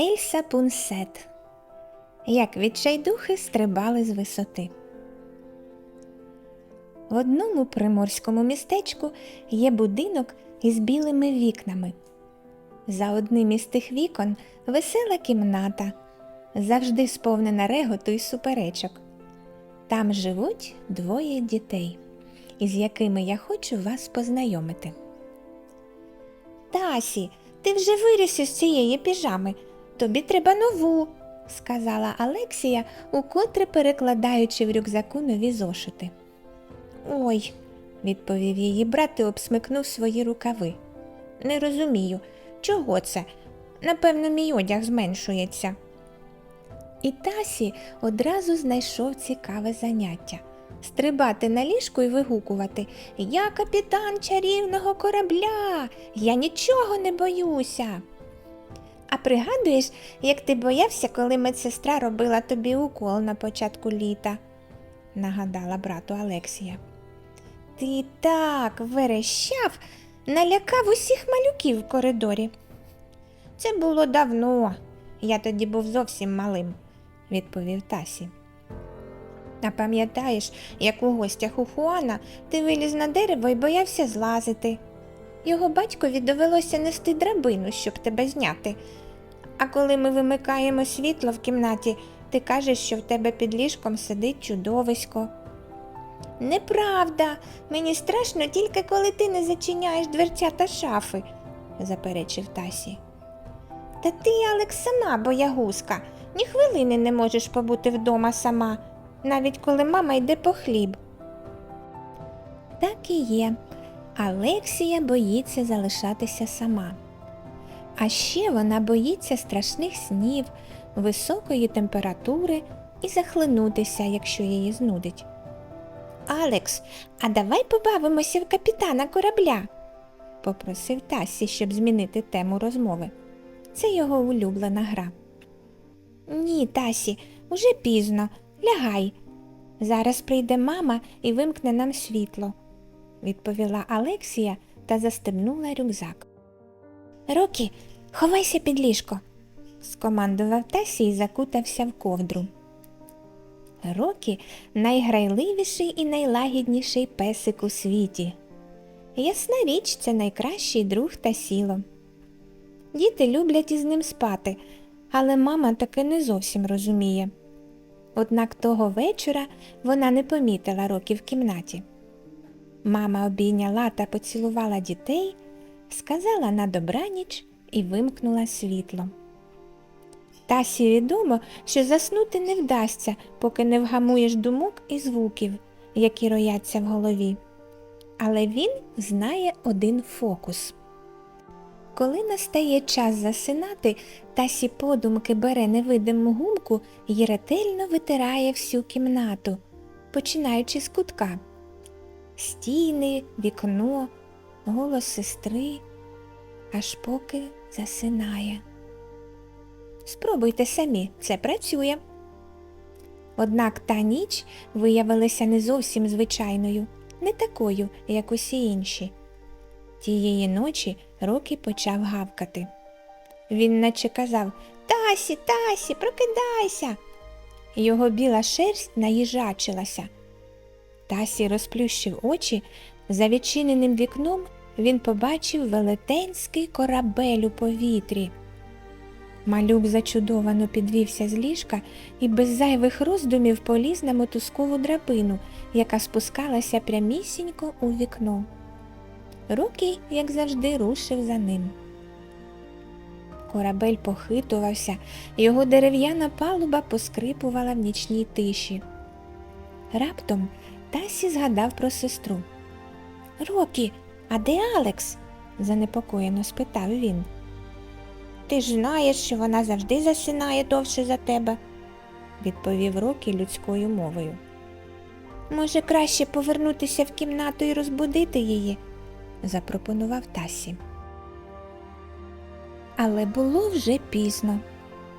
Ельса Пунсет. Як відчайдухи стрибали з висоти. В одному приморському містечку є будинок із білими вікнами. За одним із тих вікон весела кімната, завжди сповнена реготу й суперечок. Там живуть двоє дітей, із якими я хочу вас познайомити. Тасі, ти вже виріс із цієї піжами. Тобі треба нову, сказала Алексія, укотре перекладаючи в рюкзаку нові зошити. Ой, відповів її брат і обсмикнув свої рукави. Не розумію, чого це? Напевно, мій одяг зменшується. І Тасі одразу знайшов цікаве заняття стрибати на ліжку і вигукувати Я капітан чарівного корабля, я нічого не боюся. А пригадуєш, як ти боявся, коли медсестра робила тобі укол на початку літа, нагадала брату Алексія. Ти так верещав, налякав усіх малюків в коридорі. Це було давно, я тоді був зовсім малим, відповів Тасі. А пам'ятаєш, як у гостях у Хуана ти виліз на дерево і боявся злазити. Його батькові довелося нести драбину, щоб тебе зняти. А коли ми вимикаємо світло в кімнаті, ти кажеш, що в тебе під ліжком сидить чудовисько. Неправда, мені страшно тільки коли ти не зачиняєш дверця та шафи, заперечив Тасі. Та ти, Алекс, сама боягузка, ні хвилини не можеш побути вдома сама, навіть коли мама йде по хліб. Так і є. Алексія боїться залишатися сама. А ще вона боїться страшних снів, високої температури і захлинутися, якщо її знудить. Алекс, а давай побавимося в капітана корабля, попросив Тасі, щоб змінити тему розмови. Це його улюблена гра. Ні, Тасі, уже пізно. Лягай. Зараз прийде мама і вимкне нам світло, відповіла Алексія та застебнула рюкзак. Рокі, ховайся під ліжко, скомандував Тасі і закутався в ковдру. Рокі найграйливіший і найлагідніший песик у світі. Ясна річ, це найкращий друг та сіло. Діти люблять із ним спати, але мама таки не зовсім розуміє. Однак того вечора вона не помітила Рокі в кімнаті. Мама обійняла та поцілувала дітей, сказала на добраніч і вимкнула світло. Тасі відомо, що заснути не вдасться, поки не вгамуєш думок і звуків, які рояться в голові. Але він знає один фокус. Коли настає час засинати, Тасі подумки бере невидиму гумку і ретельно витирає всю кімнату, починаючи з кутка. Стіни, вікно, голос сестри, аж поки засинає. Спробуйте самі, це працює. Однак та ніч виявилася не зовсім звичайною, не такою, як усі інші. Тієї ночі Рокі почав гавкати. Він наче казав Тасі, Тасі, прокидайся. Його біла шерсть наїжачилася. Тасі розплющив очі, за відчиненим вікном він побачив велетенський корабель у повітрі. Малюк зачудовано підвівся з ліжка і без зайвих роздумів поліз на мотузкову драбину, яка спускалася прямісінько у вікно. Руки, як завжди, рушив за ним. Корабель похитувався, його дерев'яна палуба поскрипувала в нічній тиші. Раптом Тасі згадав про сестру. Рокі, а де Алекс? занепокоєно спитав він. Ти ж знаєш, що вона завжди засинає довше за тебе, відповів Рокі людською мовою. Може, краще повернутися в кімнату і розбудити її, запропонував Тасі. Але було вже пізно.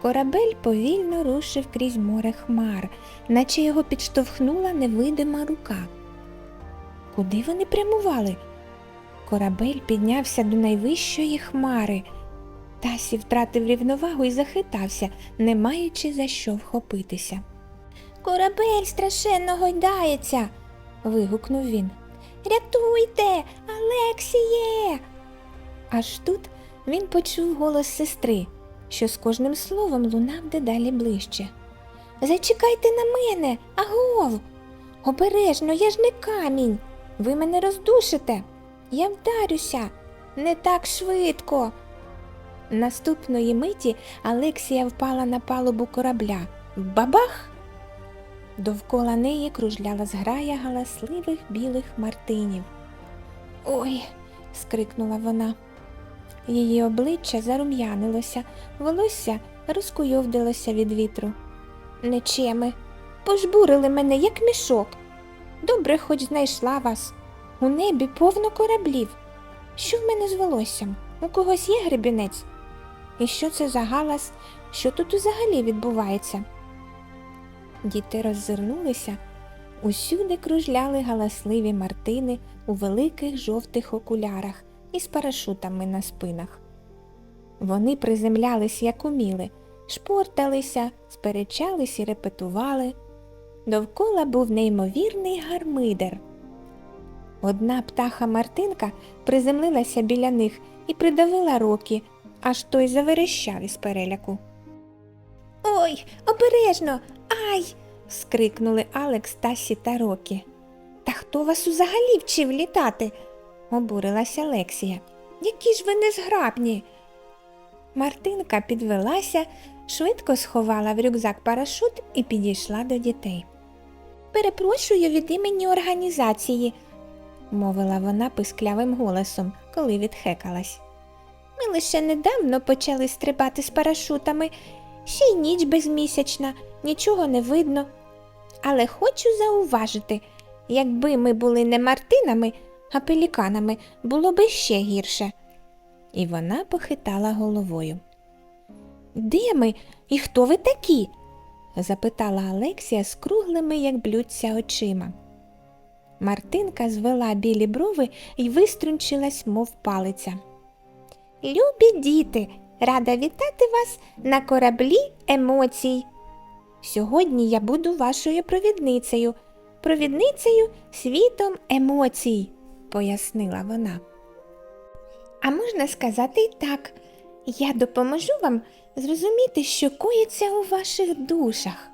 Корабель повільно рушив крізь море хмар, наче його підштовхнула невидима рука. Куди вони прямували? Корабель піднявся до найвищої хмари. Тасі втратив рівновагу і захитався, не маючи за що вхопитися. Корабель страшенно гойдається. вигукнув він. Рятуйте, Алексіє. Аж тут він почув голос сестри, що з кожним словом лунав дедалі ближче. Зачекайте на мене, агов. Обережно, я ж не камінь. Ви мене роздушите. Я вдарюся. Не так швидко. Наступної миті Алексія впала на палубу корабля. Бабах! Довкола неї кружляла зграя галасливих білих мартинів. Ой. скрикнула вона. Її обличчя зарум'янилося, волосся розкуйовдилося від вітру. Нечеми, пожбурили мене, як мішок. Добре, хоч знайшла вас. У небі повно кораблів. Що в мене з волоссям? У когось є гребінець? І що це за галас? Що тут взагалі відбувається? Діти роззирнулися. Усюди кружляли галасливі мартини у великих жовтих окулярах із парашутами на спинах. Вони приземлялись, як уміли, шпорталися, сперечались і репетували. Довкола був неймовірний гармидер. Одна птаха Мартинка приземлилася біля них і придавила рокі, аж той заверещав із переляку. Ой, обережно, ай. скрикнули Алекс, Тасі та Рокі. Та хто вас взагалі вчив літати? Обурилася Лексія. Які ж ви незграбні. Мартинка підвелася, швидко сховала в рюкзак парашут і підійшла до дітей. Перепрошую від імені організації, мовила вона писклявим голосом, коли відхекалась. Ми лише недавно почали стрибати з парашутами, ще й ніч безмісячна, нічого не видно. Але хочу зауважити, якби ми були не мартинами, а пеліканами, було би ще гірше. І вона похитала головою. Де ми і хто ви такі? запитала Алексія з круглими, як блюдця, очима. Мартинка звела білі брови і виструнчилась, мов палиця. Любі діти, рада вітати вас на кораблі емоцій. Сьогодні я буду вашою провідницею, провідницею світом емоцій, пояснила вона. А можна сказати і так, я допоможу вам зрозуміти, що коїться у ваших душах.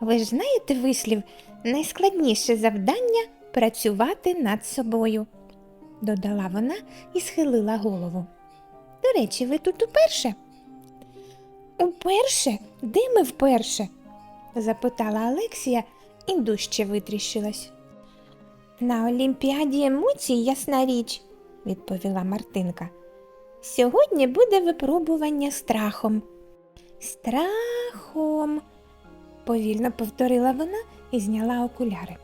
Ви ж знаєте вислів, найскладніше завдання працювати над собою, додала вона і схилила голову. До речі, ви тут уперше? Уперше? Де ми вперше? запитала Алексія і дужче витріщилась. На Олімпіаді емоцій, ясна річ, відповіла Мартинка. Сьогодні буде випробування страхом. Страхом, повільно повторила вона і зняла окуляри.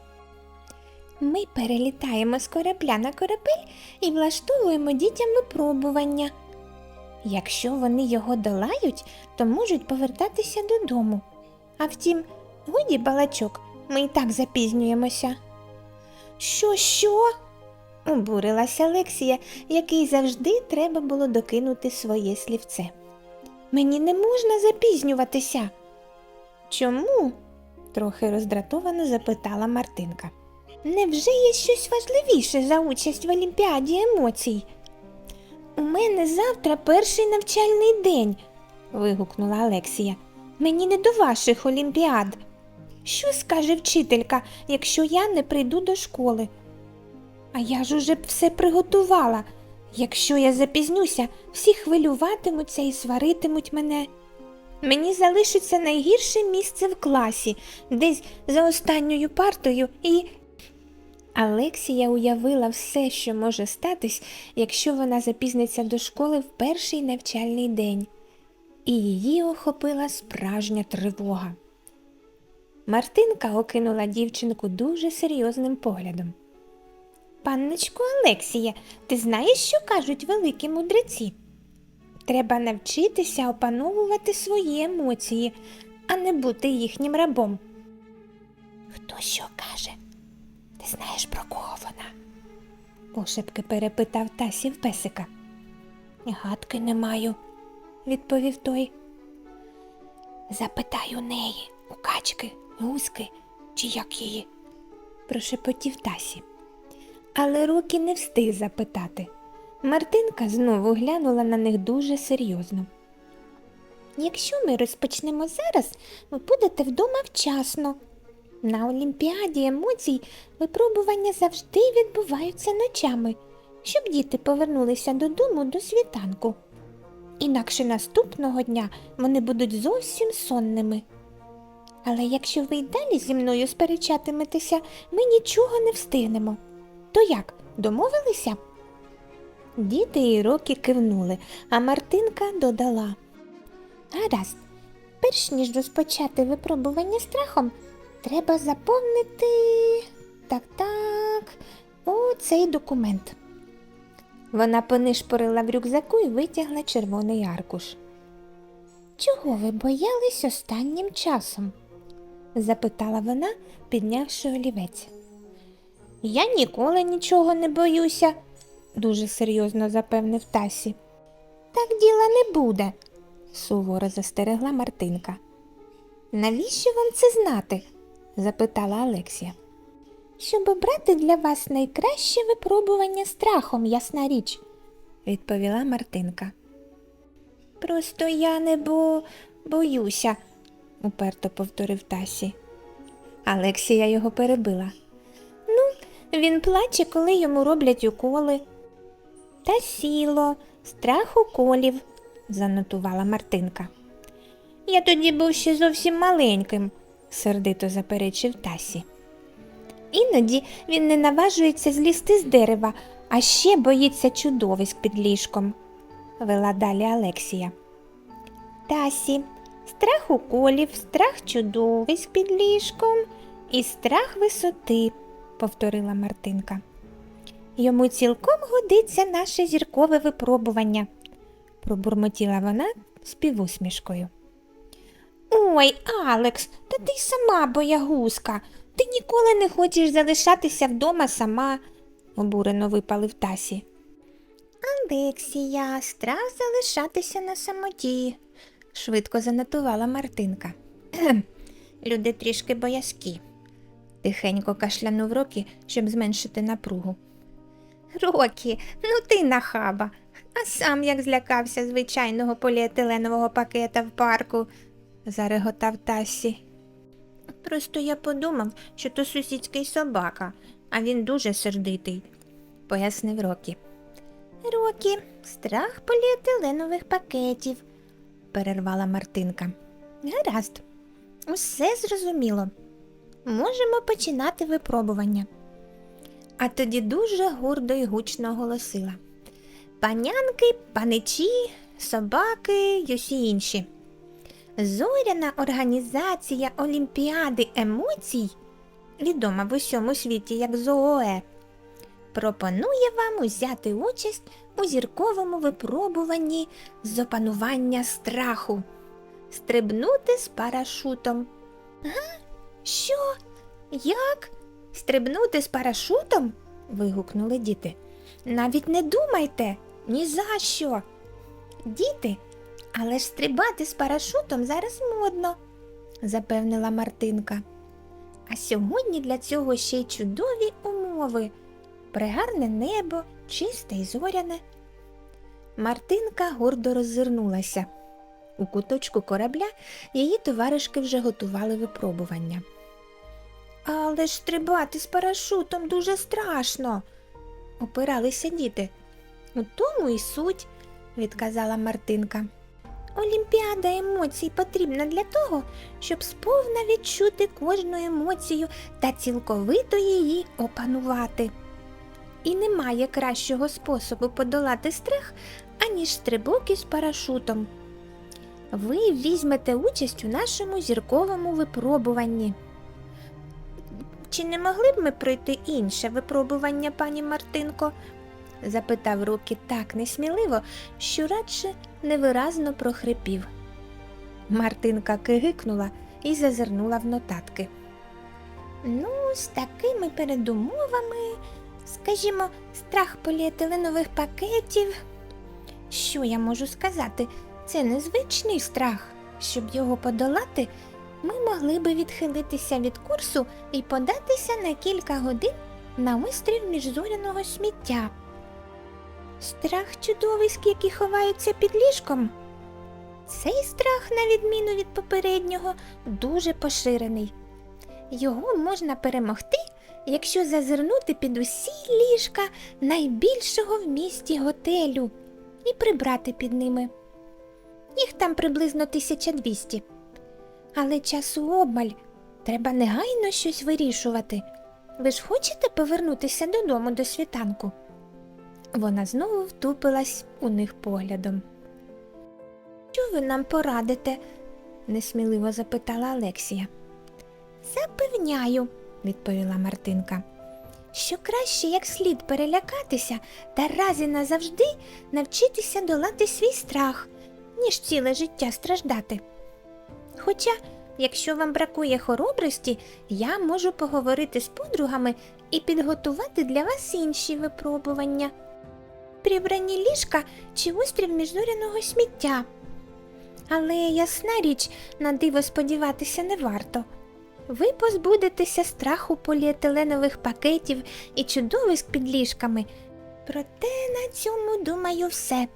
Ми перелітаємо з корабля на корабель і влаштовуємо дітям випробування. Якщо вони його долають, то можуть повертатися додому. А втім, годі балачок, ми і так запізнюємося. Що, що? обурилася Лексія, який завжди треба було докинути своє слівце. Мені не можна запізнюватися. Чому? трохи роздратовано запитала Мартинка. Невже є щось важливіше за участь в Олімпіаді емоцій? У мене завтра перший навчальний день, вигукнула Алексія. Мені не до ваших олімпіад. Що скаже вчителька, якщо я не прийду до школи? А я ж уже все приготувала. Якщо я запізнюся, всі хвилюватимуться і сваритимуть мене. Мені залишиться найгірше місце в класі, десь за останньою партою і. Алексія уявила все, що може статись, якщо вона запізниться до школи в перший навчальний день, і її охопила справжня тривога. Мартинка окинула дівчинку дуже серйозним поглядом. Панночко Алексія, ти знаєш, що кажуть великі мудреці? Треба навчитися опановувати свої емоції, а не бути їхнім рабом. Хто що каже? Ти знаєш, про кого вона? пошепки перепитав Тасів песика. Гадки не маю, відповів той. Запитай у неї, у качки, гуски чи як її, прошепотів Тасі. Але Рокі не встиг запитати. Мартинка знову глянула на них дуже серйозно. Якщо ми розпочнемо зараз, ви будете вдома вчасно. На Олімпіаді емоцій випробування завжди відбуваються ночами, щоб діти повернулися додому до світанку. Інакше наступного дня вони будуть зовсім сонними. Але якщо ви й далі зі мною сперечатиметеся, ми нічого не встигнемо. То як, домовилися? Діти і Рокі кивнули, а Мартинка додала. Гаразд, перш ніж розпочати випробування страхом, треба заповнити так так у цей документ. Вона понишпорила в рюкзаку і витягла червоний аркуш. Чого ви боялись останнім часом? Запитала вона, піднявши олівець. Я ніколи нічого не боюся, дуже серйозно запевнив Тасі. Так діла не буде, суворо застерегла Мартинка. Навіщо вам це знати? запитала Алексія. Щоб обрати для вас найкраще випробування страхом, ясна річ, відповіла Мартинка. Просто я не бо боюся, уперто повторив Тасі. Алексія його перебила. Ну, він плаче, коли йому роблять уколи. Та сіло, страх уколів, занотувала Мартинка. Я тоді був ще зовсім маленьким, сердито заперечив Тасі. Іноді він не наважується злізти з дерева, а ще боїться чудовиськ під ліжком, вела далі Алексія. Тасі, страх уколів, страх чудовиськ під ліжком і страх висоти, повторила Мартинка. Йому цілком годиться наше зіркове випробування, пробурмотіла вона з півусмішкою. Ой, Алекс, та ти й сама боягузка. Ти ніколи не хочеш залишатися вдома сама, обурено випалив Тасі. Алексія, страх залишатися на самоті, швидко занотувала Мартинка. «Кхем, Люди трішки боязкі. Тихенько кашлянув Рокі, щоб зменшити напругу. Рокі, ну ти нахаба, а сам як злякався звичайного поліетиленового пакета в парку, зареготав Тасі. Просто я подумав, що то сусідський собака, а він дуже сердитий, пояснив Рокі. Рокі, страх поліетиленових пакетів, перервала Мартинка. Гаразд, усе зрозуміло. Можемо починати випробування. А тоді дуже гордо і гучно оголосила. Панянки, паничі, собаки й усі інші. Зоряна організація Олімпіади емоцій, відома в усьому світі як ЗООЕ, пропонує вам узяти участь у зірковому випробуванні з опанування страху, стрибнути з парашутом. Га? Що? Як? Стрибнути з парашутом? вигукнули діти. Навіть не думайте, ні за що. Діти, але ж стрибати з парашутом зараз модно, запевнила Мартинка. А сьогодні для цього ще й чудові умови. Пригарне небо, чисте й зоряне. Мартинка гордо роззирнулася. У куточку корабля її товаришки вже готували випробування. Але ж стрибати з парашутом дуже страшно, опиралися діти. У тому і суть, відказала Мартинка. Олімпіада емоцій потрібна для того, щоб сповна відчути кожну емоцію та цілковито її опанувати. І немає кращого способу подолати страх, аніж стрибок із парашутом. Ви візьмете участь у нашому зірковому випробуванні. Чи не могли б ми пройти інше випробування, пані Мартинко? запитав Рокі так несміливо, що радше невиразно прохрипів. Мартинка кигикнула і зазирнула в нотатки. Ну, з такими передумовами, скажімо, страх поліетиленових пакетів. Що я можу сказати? Це незвичний страх. Щоб його подолати, ми могли би відхилитися від курсу і податися на кілька годин на острів міжзоряного сміття. Страх чудовиськ, які ховаються під ліжком. Цей страх, на відміну від попереднього, дуже поширений. Його можна перемогти, якщо зазирнути під усі ліжка найбільшого в місті готелю і прибрати під ними. Їх там приблизно 1200. Але часу обмаль, треба негайно щось вирішувати. Ви ж хочете повернутися додому до світанку? Вона знову втупилась у них поглядом. Що ви нам порадите? несміливо запитала Алексія. Запевняю, відповіла Мартинка, що краще як слід перелякатися та раз і назавжди навчитися долати свій страх, ніж ціле життя страждати. Хоча, якщо вам бракує хоробрості, я можу поговорити з подругами і підготувати для вас інші випробування. Прибрані ліжка чи острів міжзоряного сміття. Але ясна річ, на диво сподіватися не варто. Ви позбудетеся страху поліетиленових пакетів і чудовиськ під ліжками. Проте на цьому думаю все.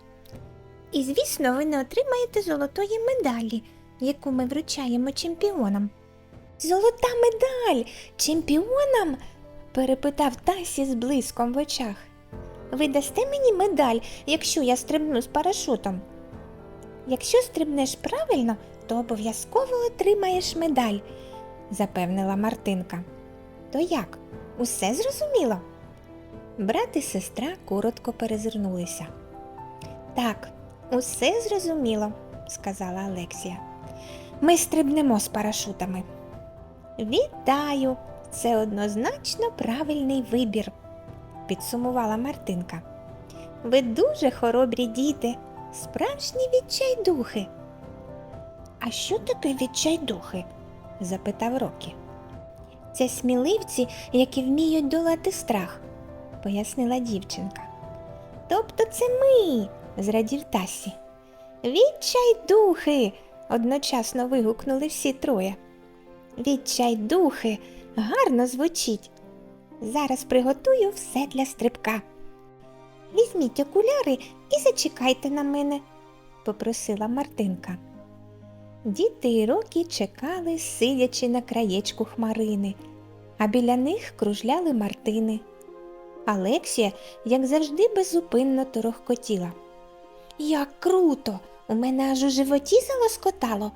І звісно, ви не отримаєте золотої медалі, яку ми вручаємо чемпіонам. Золота медаль чемпіонам? перепитав Тасі з блиском в очах. Ви дасте мені медаль, якщо я стрибну з парашутом? Якщо стрибнеш правильно, то обов'язково отримаєш медаль, запевнила Мартинка. То як? Усе зрозуміло? Брат і сестра коротко перезирнулися. Так, усе зрозуміло, сказала Алексія. Ми стрибнемо з парашутами. Вітаю! Це однозначно правильний вибір, підсумувала Мартинка. Ви дуже хоробрі діти, справжні відчайдухи. А що таке відчайдухи? Запитав Рокі. Це сміливці, які вміють долати страх, пояснила дівчинка. Тобто це ми, зрадів Тасі. Відчайдухи. одночасно вигукнули всі троє. Відчайдухи, гарно звучить. Зараз приготую все для стрибка. Візьміть окуляри і зачекайте на мене, попросила Мартинка. Діти і роки чекали, сидячи на краєчку хмарини, а біля них кружляли Мартини. Алексія, як завжди, беззупинно торохкотіла. Як круто! У мене аж у животі залоскотало.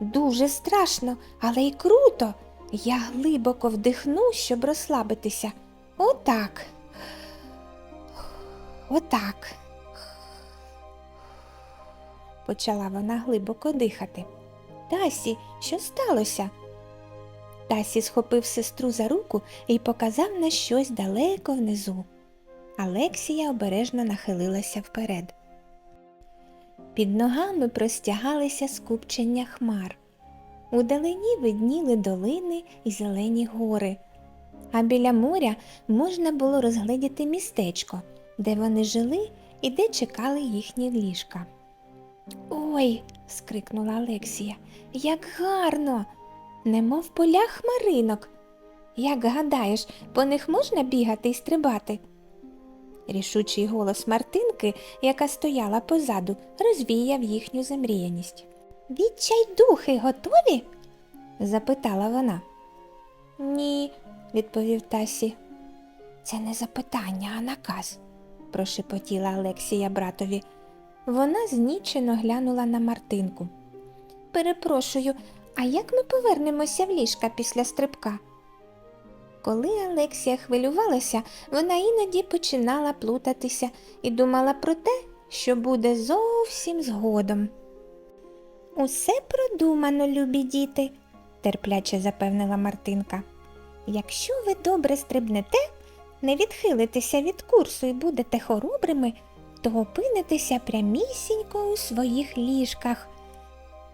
Дуже страшно, але й круто. Я глибоко вдихну, щоб розслабитися. Отак. Отак. Почала вона глибоко дихати. Тасі, що сталося? Тасі схопив сестру за руку і показав на щось далеко внизу. Алексія обережно нахилилася вперед. Під ногами простягалися скупчення хмар. Удалині видніли долини і зелені гори, а біля моря можна було розгледіти містечко, де вони жили і де чекали їхні ліжка. Ой, скрикнула Алексія, як гарно, немов поля хмаринок. Як гадаєш, по них можна бігати і стрибати? Рішучий голос Мартинки, яка стояла позаду, розвіяв їхню замріяність. Відчайдухи готові? запитала вона. Ні, відповів Тасі. Це не запитання, а наказ, прошепотіла Алексія братові. Вона знічено глянула на Мартинку. Перепрошую, а як ми повернемося в ліжка після стрибка? Коли Алексія хвилювалася, вона іноді починала плутатися і думала про те, що буде зовсім згодом. Усе продумано, любі діти, терпляче запевнила Мартинка. Якщо ви добре стрибнете, не відхилитеся від курсу і будете хоробрими, то опинитеся прямісінько у своїх ліжках.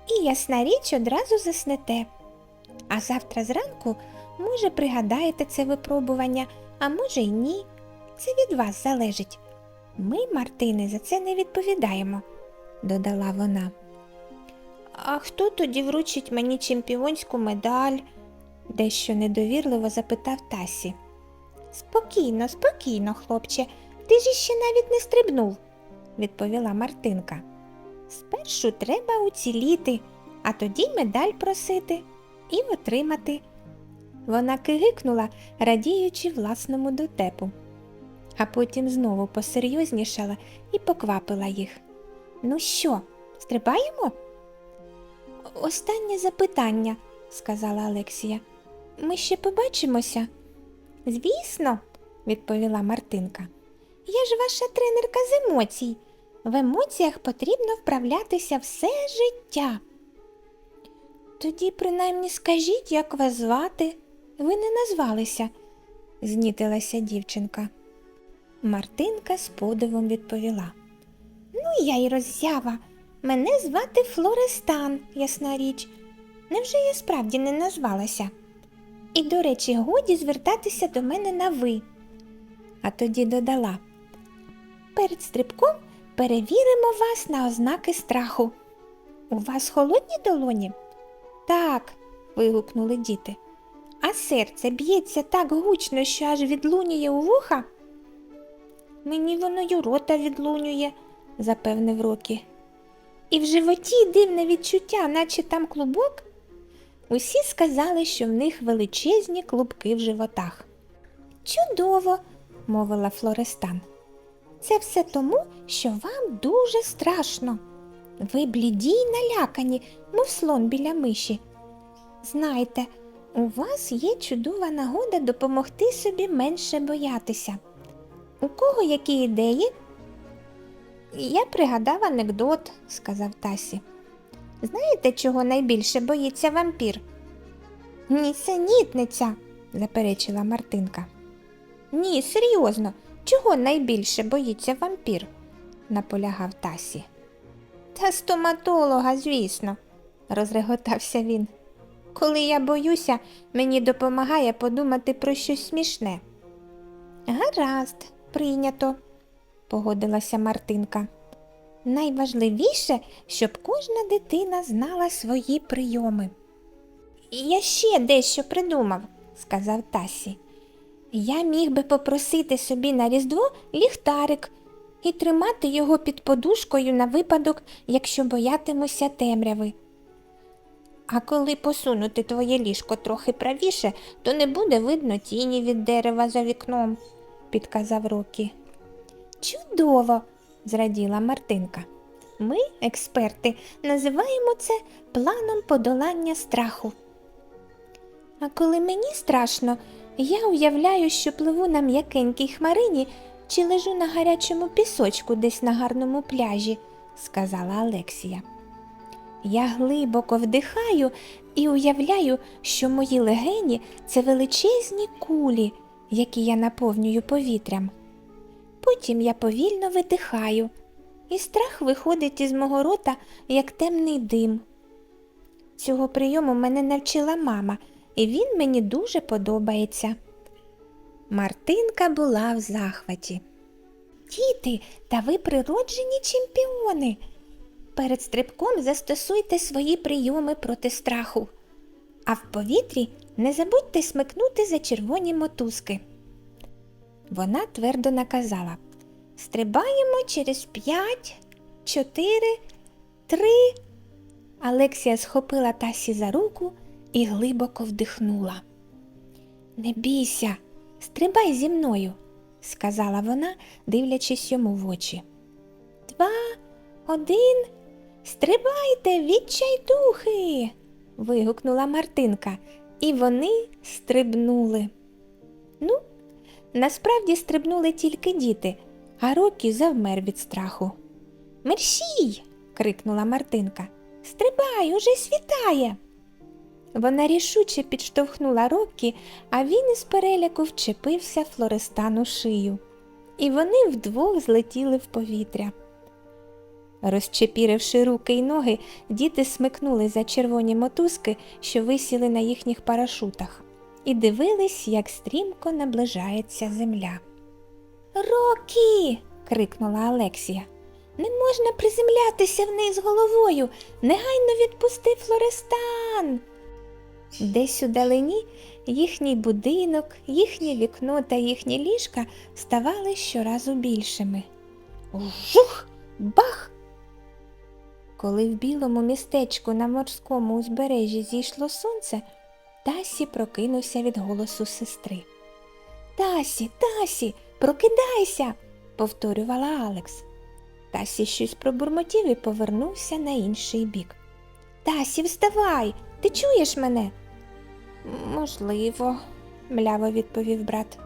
І ясна річ одразу заснете. А завтра зранку, може, пригадаєте це випробування, а може й ні. Це від вас залежить. Ми, Мартини, за це не відповідаємо, додала вона. А хто тоді вручить мені чемпіонську медаль? дещо недовірливо запитав Тасі. Спокійно, спокійно, хлопче, ти ж іще навіть не стрибнув, відповіла Мартинка. Спершу треба уціліти, а тоді медаль просити і отримати. Вона кигикнула, радіючи власному дотепу, а потім знову посерйознішала і поквапила їх. Ну що, стрибаємо? Останнє запитання, сказала Алексія. Ми ще побачимося. Звісно, відповіла Мартинка. Я ж ваша тренерка з емоцій. В емоціях потрібно вправлятися все життя. Тоді, принаймні, скажіть, як вас звати. Ви не назвалися, знітилася дівчинка. Мартинка з подивом відповіла. Ну, я й роззява. Мене звати Флорестан, ясна річ. Невже я справді не назвалася? І, до речі, годі звертатися до мене на ви. А тоді додала перед стрибком перевіримо вас на ознаки страху. У вас холодні долоні? Так, вигукнули діти. А серце б'ється так гучно, що аж відлунює у вуха. Мені воно й у рота відлунює, запевнив Рокі. І в животі дивне відчуття, наче там клубок. Усі сказали, що в них величезні клубки в животах. Чудово, мовила Флорестан. Це все тому, що вам дуже страшно. Ви бліді й налякані, мов слон біля миші. Знайте, у вас є чудова нагода допомогти собі менше боятися. У кого які ідеї? Я пригадав анекдот, сказав Тасі. Знаєте, чого найбільше боїться вампір? Нісенітниця, заперечила Мартинка. Ні, серйозно, чого найбільше боїться вампір? наполягав Тасі. Та стоматолога, звісно, розреготався він. Коли я боюся, мені допомагає подумати про щось смішне. Гаразд, прийнято, погодилася Мартинка. Найважливіше, щоб кожна дитина знала свої прийоми. Я ще дещо придумав, сказав Тасі. Я міг би попросити собі на різдво ліхтарик і тримати його під подушкою на випадок, якщо боятимуся темряви. А коли посунути твоє ліжко трохи правіше, то не буде видно тіні від дерева за вікном, підказав Рокі. Чудово, зраділа Мартинка. Ми, експерти, називаємо це планом подолання страху. А коли мені страшно, я уявляю, що пливу на м'якенькій хмарині чи лежу на гарячому пісочку десь на гарному пляжі, сказала Алексія. Я глибоко вдихаю і уявляю, що мої легені це величезні кулі, які я наповнюю повітрям. Потім я повільно видихаю, і страх виходить із мого рота, як темний дим. Цього прийому мене навчила мама, і він мені дуже подобається. Мартинка була в захваті. Діти, та ви природжені чемпіони. Перед стрибком застосуйте свої прийоми проти страху, а в повітрі не забудьте смикнути за червоні мотузки. Вона твердо наказала Стрибаємо через п'ять, чотири, три. Алексія схопила Тасі за руку і глибоко вдихнула. Не бійся, стрибай зі мною, сказала вона, дивлячись йому в очі. Два, один, стрибайте, відчайдухи. вигукнула Мартинка, і вони стрибнули. Ну, насправді стрибнули тільки діти, а Рокі завмер від страху. Мерщій. крикнула Мартинка. Стрибай, уже світає. Вона рішуче підштовхнула Рокі, а він із переляку вчепився Флорестану шию, і вони вдвох злетіли в повітря. Розчепіривши руки й ноги, діти смикнули за червоні мотузки, що висіли на їхніх парашутах, і дивились, як стрімко наближається земля. Рокі. крикнула Алексія. Не можна приземлятися вниз головою. Негайно відпусти Флористан. Десь у далині їхній будинок, їхнє вікно та їхні ліжка ставали щоразу більшими. Жух! Бах! Коли в білому містечку на морському узбережжі зійшло сонце, Тасі прокинувся від голосу сестри. Тасі, Тасі, прокидайся, повторювала Алекс. Тасі щось пробурмотів і повернувся на інший бік. Тасі, вставай, ти чуєш мене? Можливо, мляво відповів брат.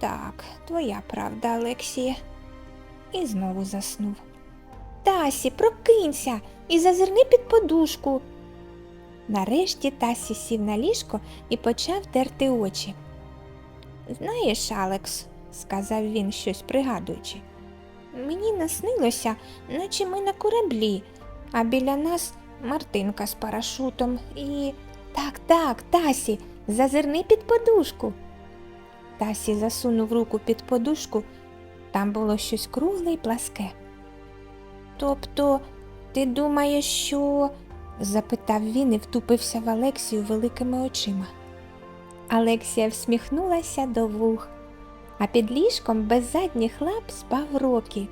Так, твоя правда, Олексія. І знову заснув. Тасі, прокинься і зазирни під подушку. Нарешті Тасі сів на ліжко і почав терти очі. Знаєш, Алекс, сказав він, щось пригадуючи, мені наснилося, наче ми на кораблі, а біля нас Мартинка з парашутом і. Так, так, Тасі, зазирни під подушку. Тасі засунув руку під подушку, там було щось кругле й пласке. Тобто, ти думаєш, що. запитав він і втупився в Алексію великими очима. Алексія всміхнулася до вух, а під ліжком без задніх лап спав Рокі,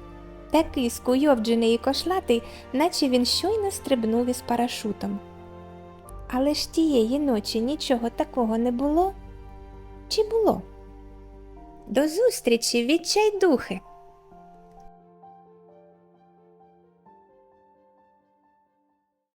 такий скуйовджений і кошлатий, наче він щойно стрибнув із парашутом. Але ж тієї ночі нічого такого не було. Чи було? До зустрічі, відчайдухи!